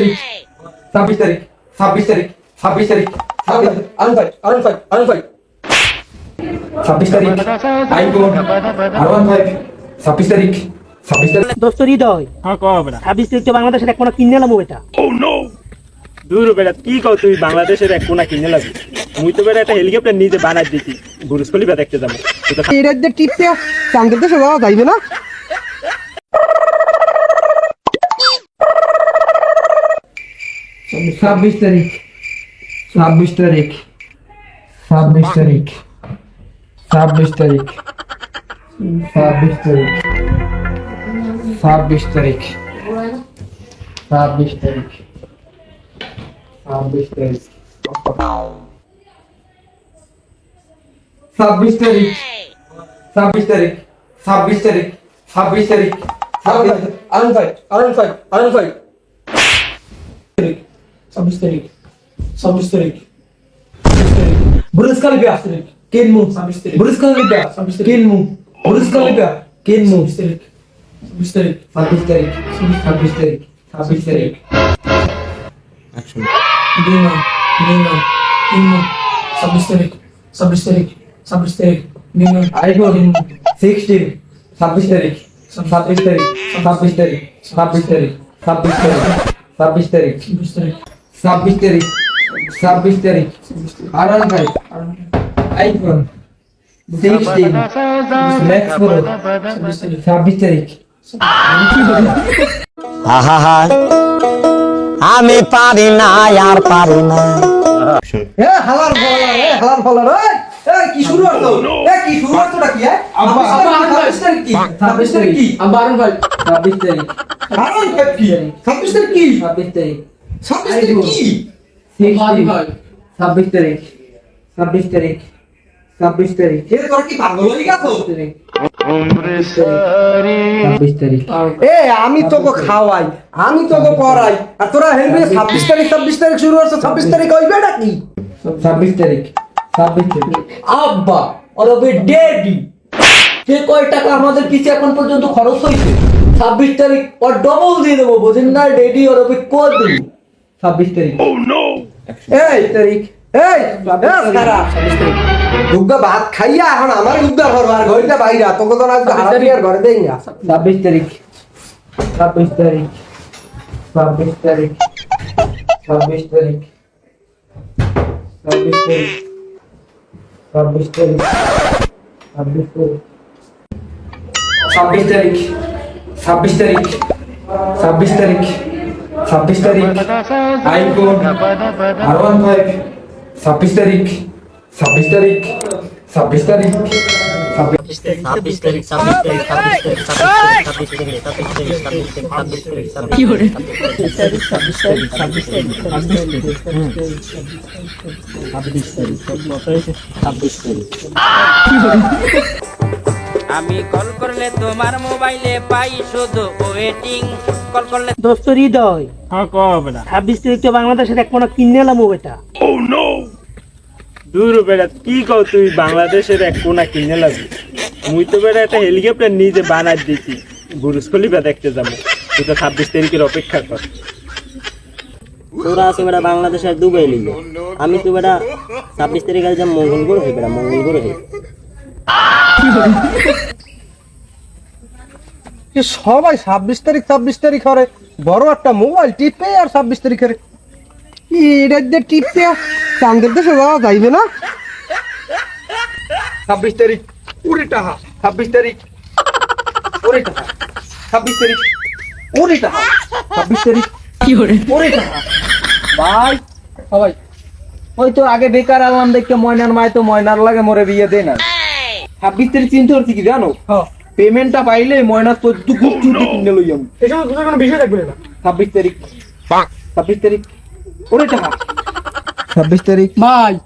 তারিখ। ছাব্বিশ তারিখ ছাব্বিশ তারিখ ছাব্বিশ তারিখ আরন ভাই আরন ভাই আরন ভাই ছাব্বিশ তারিখ আইফোন আর ওয়ান ফাইভ ছাব্বিশ তারিখ ছাব্বিশ তারিখ। দোস্ত হৃদয় হ্যাঁ ছাব্বিশ তারিখ তো বাংলাদেশের এক কোনো কিনে এলাম এটা দূর বেটা কি কও তুই? বাংলাদেশের এক কোনা কিনে লাগি মুই তো বেটা একটা হেলিকপ্টার নিজে বানাই দিছি। বুরুজ খলিফা দেখতে যাব। এটা যে যাইবে না? ছাব্বিশ তারিখ ছাব্বিশ তারিখ ছাব্বিশ তারিখ ছাব্বিশ তারিখ ছাব্বিশ তারিখ ছাব্বিশ তারিখ ছাব্বিশ তারিখ ছাব্বিশ তারিখ ছাব্বিশ তারিখ ছাব্বিশ তারিখ ছাব্বিশ তারিখ ছাব্বিশ তারিখ ছাব্বিশ আরন ভাই আরন ভাই আরন ভাই ছাব্বিশ তারিখ ছাব্বিশ তারিখ বুরুজ খালিফা কিনমু ছাব্বিশ তারিখ। বুরুজ খালিফা ছাব্বিশ তারিখ। কিনমু বুরুজ খালিফা কিনমু ছাব্বিশ তারিখ ছাব্বিশ তারিখ ছাব্বিশ তারিখ ছাব্বিশ তারিখ ছাব্বিশ তারিখ দুই নয় দুই নয় তিন নয় ছাব্বিশ তারিখ ছাব্বিশ তারিখ ছাব্বিশ তারিখ দুই নয় আইফোন সিক্সটিন ছাব্বিশ তারিখ ছাব্বিশ তারিখ ছাব্বিশ তারিখ ছাব্বিশ তারিখ ছাব্বিশ তারিখ ছাব্বিশ তারিখ ছাব্বিশ তারিখ ছাব্বিশ তারিখ ছাব্বিশ তারিখ আর one five iPhone sixteen max pro ছাব্বিশ তারিখ। আহা আমি পারি না আর পারি না। এ হালার ফলার এ হালার ফলার এ এ কি শুরু হলো? এ কি শুরু হলো কি এ? আব্বা, ছাব্বিশ তারিখ কি? ছাব্বিশ তারিখ কি? আরন ভাই। ছাব্বিশ তারিখ। আরন ভাই কি? ছাব্বিশ তারিখ কি? ছাব্বিশ তারিখ। ছাব্বিশ তারিখ কি? ছাব্বিশ তারিখ। ছাব্বিশ তারিখ। ছাব্বিশ তারিখ। এ তোরা কি পাগল হয়ে গেছো? ছাব্বিশ তারিখ। এ আমি তোকে খাওয়াই আমি তোকে পড়াই। আর তোরা হেলবে ছাব্বিশ তারিখ ছাব্বিশ তারিখ শুরু হচ্ছে ছাব্বিশ তারিখ হইবে নাকি? ছাব্বিশ তারিখ। ছাব্বিশ তারিখ। আব্বা অরবে ডেডি। যে কয় টাকা আমাদের পিছে এখন পর্যন্ত খরচ হয়েছে ছাব্বিশ তারিখ ওর ডবল দিয়ে দেবো বোঝেন না ডেডি ওরবে কত? দেবো ছাব্বিশ তারিখ এই তারিখ এই দুগ্গা ভাত খাইয়া এখন আমার দুগ্গা ঘর আর ঘরটা বাইরা তোকে তো না হারাবি আর ঘরে দেই না ছাব্বিশ তারিখ ছাব্বিশ তারিখ ছাব্বিশ তারিখ ছাব্বিশ তারিখ ছাব্বিশ তারিখ ছাব্বিশ তারিখ ছাব্বিশ তারিখ ছাব্বিশ তারিখ ছাব্বিশ তারিখ ছাব্বিশ তারিখ আইফোন আর ওয়ান ফাইভ ছাব্বিশ তারিখ ছাব্বিশ তারিখ ছাব্বিশ তারিখ ছাব্বিশ ছাব্বিশ তারিখ ছাব্বিশ তারিখ ছাব্বিশ তারিখ ছাব্বিশ তারিখ ছাব্বিশ তারিখ ছাব্বিশ তারিখ ছাব্বিশ তারিখ ছাব্বিশ তারিখ ছাব্বিশ তারিখ ছাব্বিশ তারিখ ছাব্বিশ তারিখ ছাব্বিশ তারিখ আমি কল করলে তোমার মোবাইলে পাই শুধু ওয়েটিং কল করলে দোস্ত হৃদয় হ্যাঁ কও বেটা ছাব্বিশ তারিখ তো বাংলাদেশের এক কোনো কিনে এলাম এটা দূর বেটা কি কও তুই? বাংলাদেশের এক কোনা কিনে লাগি মুই তো বেটা একটা হেলিকপ্টার নিজে বানাই দিছি বুরুজ খলিফা দেখতে যাব। তুই তো ছাব্বিশ তারিখের অপেক্ষা কর। তোরা আছে বেটা বাংলাদেশের দুবাই লিগ। আমি তো বেটা ছাব্বিশ তারিখ আছে মঙ্গল গ্রহে বেটা মঙ্গল গ্রহে এ সবাই ছাব্বিশ তারিখ ছাব্বিশ তারিখ হরে। বড় একটা মোবাইল টিপে আর ছাব্বিশ তারিখের। এটা যে টিপতে চাঙ্গের দেশে যাওয়া যাইবে না? ছাব্বিশ তারিখ কুড়ি টাকা। ছাব্বিশ তারিখ কুড়ি টাকা। ছাব্বিশ তারিখ কুড়ি টাকা। ছাব্বিশ তারিখ কুড়ি টাকা। ভাই ভাই ওই তো আগে বেকার আলাম দেখতে ময়নার মায় তো ময়নার লাগে মরে বিয়ে দেয় না। ছাব্বিশ তারিখ চিন্তা করছি কি জানো? পেমেন্টটা পাইলে ময়না চোদ্দ গুপ চুটি কিনে লই যাব। এসব কোনো বিষয় থাকবে না। ছাব্বিশ তারিখ। ছাব্বিশ তারিখ। ওরে টাকা। ছাব্বিশ তারিখ। ভাই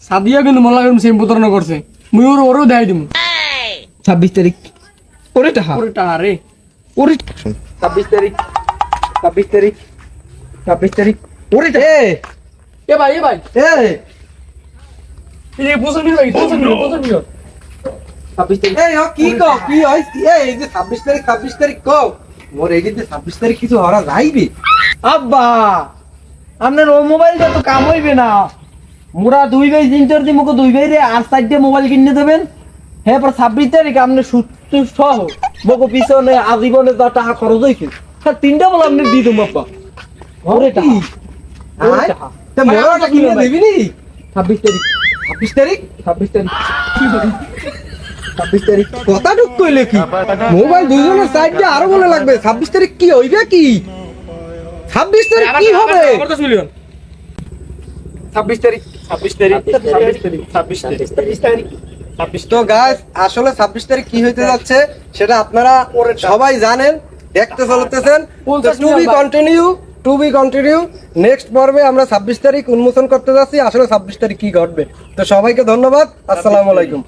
সাদিয়া কিন্তু লাগে সেম প্রতারণা করছে। মুই ওর ওরও দেয় দিম। ছাব্বিশ তারিখ। ওরে টাকা। ওরে টাকা রে। ওরে ছাব্বিশ তারিখ। ছাব্বিশ তারিখ। ছাব্বিশ তারিখ। ওরে টাকা। এ। ভাই এ ভাই। এ। এই নিয়ে পৌঁছে নিয়ে ছাব্বিশ তারিখ। এই ও কি কও? কি হয়? এই এই যে ছাব্বিশ তারিখ ছাব্বিশ তারিখ কও? মোর এই যে ছাব্বিশ তারিখ কিছু হরা যাইবে। আব্বা আপনার ওই মোবাইলটা তো কাম হইবে না। মোরা দুই ভাই চিন্তার দি মুখে দুই ভাই রে আর সাইডে মোবাইল কিনে দেবেন। হ্যাঁ পর ছাব্বিশ তারিখ আপনি সুস্থ সহ বকো পিছনে আজীবনে যা টাকা খরচ হয়েছে স্যার তিনটা বলে আপনি দিয়ে দেবো আব্বা। ওরে টাকা। ছাব্বিশ তারিখ। ছাব্বিশ তারিখ। ছাব্বিশ তারিখ। ছাব্বিশ তারিখ। কথা ঢুক কইলে কি? মোবাইল দুজনের সাইড দিয়ে আরও বলে লাগবে। ছাব্বিশ তারিখ কি হইবে কি? ছাব্বিশ তারিখ কি হবে? ছাব্বিশ তারিখ ছাব্বিশ তারিখ ছাব্বিশ তারিখ ছাব্বিশ তারিখ। ছাব্বিশ তো গাছ আসলে ছাব্বিশ তারিখ কি হইতে যাচ্ছে সেটা আপনারা সবাই জানেন দেখতে চলতেছেন। To be continue to be continue next পর্বে আমরা ছাব্বিশ তারিখ উন্মোচন করতে যাচ্ছি। আসলে ছাব্বিশ তারিখ কি ঘটবে? তো সবাইকে ধন্যবাদ। আসসালামু আলাইকুম।